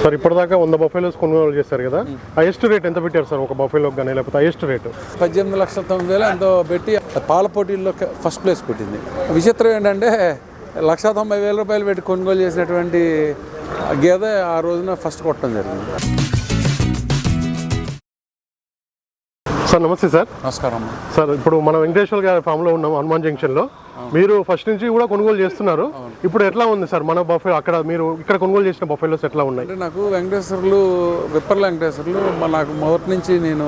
Sir ఇప్పటిదాకా వంద buffaloes కొనుగోలు చేశారు కదా? హైయెస్ట్ రేట్ ఎంత పెట్టారు సార్ ఒక బఫేలోకి కానీ లేకపోతే హైయెస్ట్ రేట్? పద్దెనిమిది లక్షల తొమ్మిది వేలు ఎంతో పెట్టి పాల పోటీల్లో ఫస్ట్ ప్లేస్ కొట్టింది. విచిత్రం ఏంటంటే లక్ష తొంభై వేల రూపాయలు పెట్టి కొనుగోలు చేసినటువంటి గేదె ఆ రోజున ఫస్ట్ కొట్టడం జరిగింది. సార్ నమస్తే సార్. నమస్కారం. సార్ ఇప్పుడు మన వెంకటేశ్వర గారి ఫామ్లో ఉన్నాం హనుమాన్ జంక్షన్లో మీరు ఫస్ట్ నుంచి కూడా కొనుగోలు చేస్తున్నారు. ఇప్పుడు ఎట్లా ఉంది సార్? మన బఫే అక్కడ మీరు ఇక్కడ కొనుగోలు చేసిన బఫేలోస్ ఎట్లా ఉన్నాయి? అంటే నాకు వెంకటేశ్వర్లు విప్పర్ల వెంకటేశ్వర్లు మా నాకు మొదటి నుంచి నేను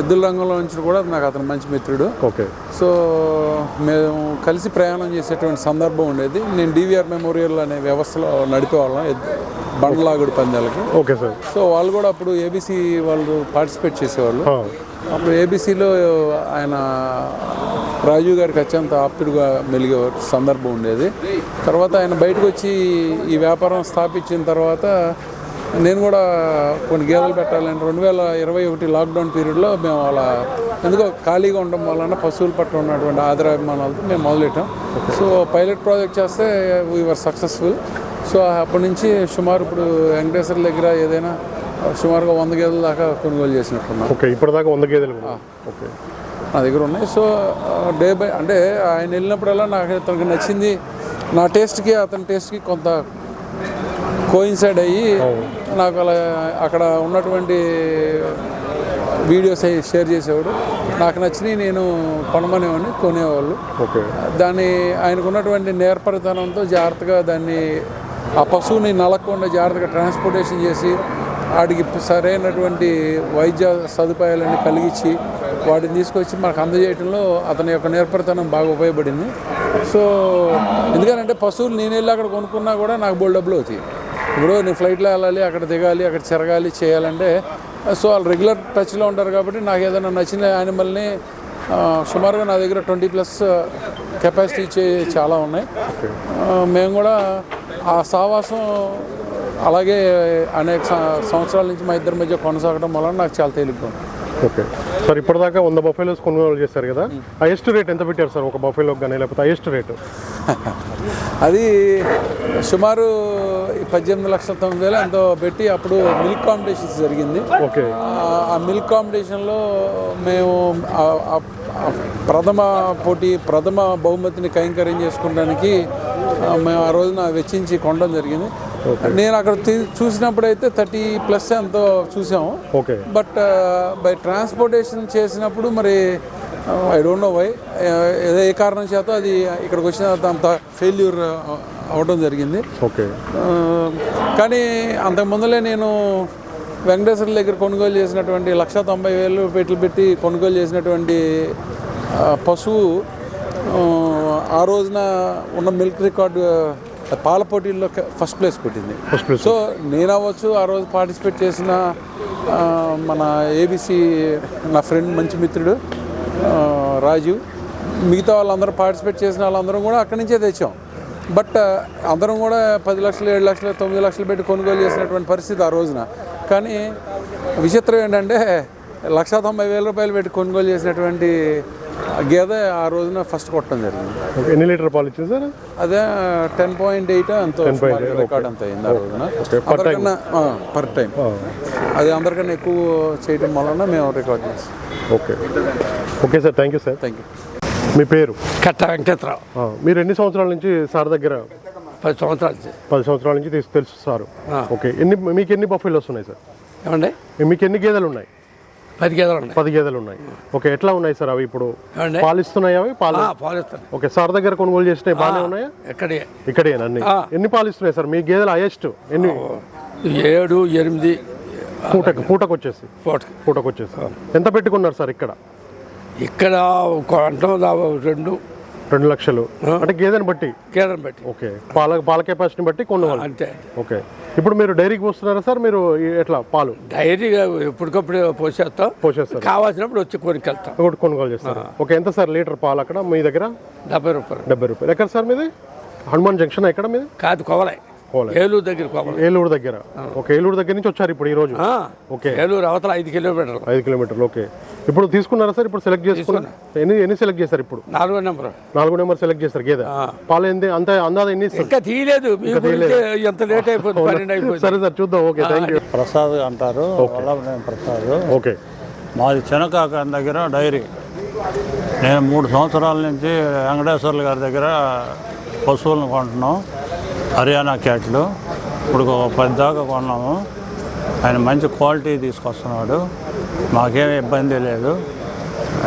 ఎద్దుల రంగంలో నుంచి కూడా నాకు అతను మంచి మిత్రుడు. ఓకే. సో మేము కలిసి ప్రయాణం చేసేటువంటి సందర్భం ఉండేది. నేను డివిఆర్ మెమోరియల్ అనే వ్యవస్థలో నడిపేవాళ్ళం బండ్లాగుడు పందాలకి ఓకే సార్. సో వాళ్ళు కూడా అప్పుడు ఏబీసీ వాళ్ళు పార్టిసిపేట్ చేసేవాళ్ళు. అప్పుడు ఏబీసీలో ఆయన రాజీవ్ గారికి అత్యంత ఆప్తుడుగా మెలిగే సందర్భం ఉండేది. తర్వాత ఆయన బయటకు వచ్చి ఈ వ్యాపారం స్థాపించిన తర్వాత నేను కూడా కొన్ని గేదెలు పెట్టాలని రెండు వేల ఇరవై ఒకటి లాక్డౌన్ పీరియడ్లో మేము అలా ఎందుకో ఖాళీగా ఉండడం వలన పశువుల పట్ల ఉన్నటువంటి ఆదరాభిమానాలతో మేము మొదలెట్టాం. సో పైలట్ ప్రాజెక్ట్ చేస్తే వీఆర్ సక్సెస్ఫుల్ సో అప్పటి నుంచి సుమారు ఇప్పుడు వెంకటేశ్వర దగ్గర ఏదైనా సుమారుగా వంద గేదెల దాకా కొనుగోలు చేసినట్టున్నాం. ఓకే ఇప్పటిదాకా వంద గేదెలు. ఓకే. నా దగ్గర ఉన్నాయి. సో డే బై అంటే ఆయన వెళ్ళినప్పుడల్లా నాకు అతనికి నచ్చింది నా టేస్ట్కి అతని టేస్ట్కి కొంత కోయిన్సైడ్ అయ్యి నాకు అలా అక్కడ ఉన్నటువంటి వీడియోస్ అవి షేర్ చేసేవాడు. నాకు నచ్చినవి నేను కొనమనేవాడిని కొనేవాళ్ళు. ఓకే. దాన్ని ఆయనకు ఉన్నటువంటి నేర్పరితనంతో జాగ్రత్తగా దాన్ని ఆ పశువుని నలగకుండా జాగ్రత్తగా ట్రాన్స్పోర్టేషన్ చేసి వాడికి సరైనటువంటి వైద్య సదుపాయాలన్నీ కలిగించి వాటిని తీసుకొచ్చి మనకు అందజేయడంలో అతని యొక్క నేర్పరితనం బాగా ఉపయోగపడింది. సో ఎందుకంటే పశువులు నేను వెళ్ళి అక్కడ కొనుక్కున్నా కూడా నాకు బోల్ డబ్బులు అవుతాయి. ఇప్పుడు నేను ఫ్లైట్లో వెళ్ళాలి అక్కడ దిగాలి అక్కడ చెరగాలి చేయాలంటే సో వాళ్ళు రెగ్యులర్ టచ్లో ఉంటారు కాబట్టి నాకు ఏదైనా నచ్చిన యానిమల్ని సుమారుగా నా దగ్గర ట్వంటీ ప్లస్ కెపాసిటీ చాలా ఉన్నాయి. మేము కూడా ఆ సావాసం అలాగే అనేక సంవత్సరాల నుంచి మా ఇద్దరి మధ్య కొనసాగడం వలన నాకు చాలా తేలిగ్గా ఉంది. ఓకే. సార్ ఇప్పటిదాకా వంద బఫేలోస్ కొనుగోలు చేశారు కదా? హైయెస్ట్ రేట్ ఎంత పెట్టారు సార్ ఒక బఫేలోకి కానీ లేకపోతే హైయెస్ట్ రేట్? అది సుమారు పద్దెనిమిది లక్షల తొమ్మిది వేలు ఎంతో పెట్టి అప్పుడు మిల్క్ కాంపిటీషన్స్ జరిగింది. ఓకే. ఆ- మిల్క్ కాంపిటీషన్లో మేము ప్రథమ పోటీ ప్రథమ బహుమతిని కైంకర్యం చేసుకోవడానికి మేము ఆ రోజున వెచ్చించి కొనడం జరిగింది. నేను అక్కడ చూసినప్పుడైతే థర్టీ ప్లస్ ఎంతో చూసాము. ఓకే బట్ బై ట్రాన్స్పోర్టేషన్ చేసినప్పుడు మరి ఐ డోంట్ నో వై ఏదో ఏ కారణం చేత అది ఇక్కడికి వచ్చిన తర్వాత అంత ఫెయిల్యూర్ అవడం జరిగింది. ఓకే కానీ అంతకు ముందలే నేను వెంకటేశ్వర దగ్గర కొనుగోలు చేసినటువంటి లక్ష తొంభై వేలు పెట్టి పెట్టి కొనుగోలు చేసినటువంటి పశువు ఆ, రోజున ఉన్న మిల్క్ రికార్డు పాల పోటీల్లో ఫస్ట్ ప్లేస్ ప్లేస్ సో నేను అవ్వచ్చు ఆ రోజు పార్టిసిపేట్ చేసిన మన ఏబిసి నా ఫ్రెండ్ మంచి మిత్రుడు రాజు. మిగతా వాళ్ళందరూ పార్టిసిపేట్ చేసిన వాళ్ళందరం కూడా అక్కడి నుంచే తెచ్చాం. బట్ అందరం కూడా పది లక్షలు ఏడు లక్షలు తొమ్మిది లక్షలు పెట్టి కొనుగోలు చేసినటువంటి పరిస్థితి ఆ రోజున. కానీ విచిత్రం ఏంటంటే లక్ష తొంభై వేల రూపాయలు పెట్టి కొనుగోలు చేసినటువంటి గేదె ఆ రోజున ఫస్ట్ కొట్టడం జరిగింది. ఓకే ఎన్ని లీటర్ పాలు ఇచ్చింది సార్ అదే టెన్ పాయింట్ ఎయిట్ అంత రికార్డ్ అంత అయింది ఆ రోజున. అందరికన్నా పర్ టైం అది అందరికన్నా ఎక్కువ చేయడం వలన మేము రికార్డ్ చేస్తాం. Okay. Okay sir thank you sir. Thank you మీ పేరు? కట్ట వెంకటరావు. ఆ, మీరు ఎన్ని సంవత్సరాల నుంచి సార్ దగ్గర? పది సంవత్సరాలు నుంచి. పది సంవత్సరాల నుంచి తీసు తెలుసు సార్. ఓకే ఎన్ని మీకు ఎన్ని బఫేలోస్ ఉన్నాయి సార్? ఏమండి? మీకు ఎన్ని గేదెలు ఉన్నాయి? పది గేదెలు ఉన్నాయి. పది గేదెలు ఉన్నాయి. ఓకే ఎట్లా ఉన్నాయి సార్ అవి ఇప్పుడు? ఏమండి? పాలు ఇస్తున్నాయా అవి? పాలు? ఆ, పాలు ఇస్తాను ఓకే సార్ దగ్గర కొనుగోలు చేసినవి బాగానే ఉన్నాయా? ఎక్కడే ఇక్కడేనా అన్ని. ఎన్ని పాలు ఇస్తున్నాయి సార్? మీ గేదెలు హైయెస్ట్ ఎన్ని? ఏడు ఎనిమిది పూటకు పూటకు వచ్చేసి. పూటకి. వచ్చేసి. ఎంత పెట్టుకున్నారు సార్ ఇక్కడ? ఇక్కడ రెండు. రెండు లక్షలు. అంటే గేదెని బట్టి? గేదెను పెట్టి ఓకే. పాల పాల కెపాసిటీని బట్టి కొనుగోలు. అంతే ఓకే. ఇప్పుడు మీరు డైరీకి పోస్తున్నారా సార్? మీరు ఎట్లా పాలు? డైరీగా ఎప్పటికప్పుడు పోసేస్తాం. పోసేస్తారు. కావాల్సినప్పుడు వచ్చి కొనుకెళ్తాం ఒకటి కొనుగోలు చేస్తారు. ఓకే ఎంత సార్ లీటర్ పాలు అక్కడ మీ దగ్గర? డెబ్బై రూపాయలు. డెబ్బై రూపాయలు. ఎక్కడ సార్ మీది? హనుమాన్ జంక్షన్ ఎక్కడ మీది? కాదు కొవలై ఏలూరు దగ్గర ఏలూరు దగ్గర. ఓకే ఏలూరు దగ్గర నుంచి వచ్చారు ఇప్పుడు ఈ రోజు. ఆ, ఓకే. ఏలూరు అవతల ఐదు కిలోమీటర్లు. ఐదు కిలోమీటర్లు ఓకే. ఇప్పుడు తీసుకున్నారా సార్? ఇప్పుడు సెలెక్ట్ చేసుకున్నారు ఎన్ని ఎన్ని సెలెక్ట్ చేశారు ఇప్పుడు? నాలుగో నెంబర్ నాలుగు నెంబర్ సెలెక్ట్ చేస్తారు గేదె. పాలు ఎంత అంత అందాజ ఎన్ని ఇంకా తీయలేదు. ఎంత లేట్ అయిపోయింది? అయిపోయింది. సరే సార్ చూద్దాం. ఓకే థ్యాంక్ యూ ప్రసాద్ అంటారు. ప్రసాద్. ఓకే. మాది చెనకాక దగ్గర డైరీ. నేను మూడు సంవత్సరాల నుంచి వెంకటేశ్వర్ల గారి దగ్గర పశువులను కొంటున్నాం. హర్యానా క్యాట్లు ఇప్పుడు ఒక పది దాకా కొన్నాము. ఆయన మంచి క్వాలిటీ తీసుకొస్తున్నాడు. మాకేమీ ఇబ్బంది లేదు.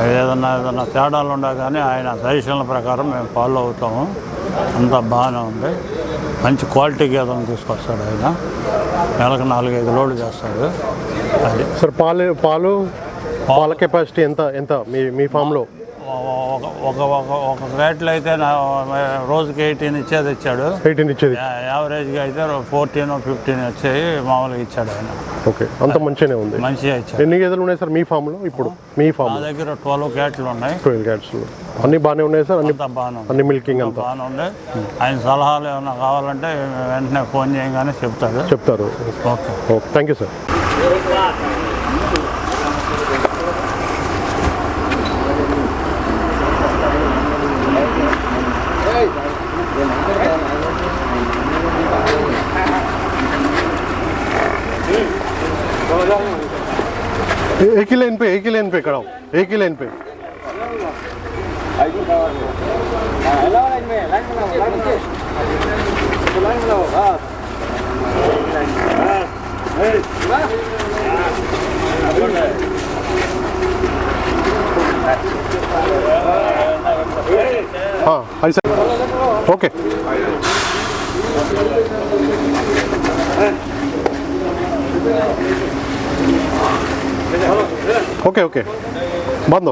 ఏదన్నా ఏదన్నా తేడాలు ఉన్నా కానీ ఆయన సజెషన్ల ప్రకారం మేము ఫాలో అవుతాము. అంతా బాగానే ఉంది. మంచి క్వాలిటీ గేదెలను తీసుకొస్తాడు ఆయన. నెలకు నాలుగైదు లోడ్లు చేస్తాడు. అది. సార్ పాలు పాలు పాల. కెపాసిటీ ఎంత ఎంత మీ మీ ఫామ్లో? ఒక ఒక ఒక రేట్లు అయితే నా రోజుకి ఎయిటీన్ ఇచ్చేది ఇచ్చాడు. ఎయిటీన్ ఇచ్చేది. యావరేజ్గా అయితే ఫోర్టీన్ ఫిఫ్టీన్ వచ్చాయి మామూలుగా ఇచ్చాడు ఆయన. ఓకే అంత మంచిగానే ఉంది. మంచిగా ఇచ్చాడు. ఎన్ని గేదెలు ఉన్నాయి సార్ మీ ఫామ్లో ఇప్పుడు? మీ ఫామ్ దగ్గర ట్వెల్వ్ క్యాట్లు ఉన్నాయి. ట్వెల్వ్ క్యాట్స్ అన్ని బాగానే ఉన్నాయి సార్? అన్ని బాగానే అన్ని మిల్కింగ్ అంతా బాగానే ఉంది ఆయన సలహాలు ఏమైనా కావాలంటే వెంటనే ఫోన్ చేయగానే చెప్తాడు. చెప్తారు. Okay. Okay thank you sir. एक ही लाइन पे, एक ही लाइन पे हूँ, एक ही लाइन पे। हाँ ऐसा ओके ಓಕೆ ಓಕೆ. ಬಂದು.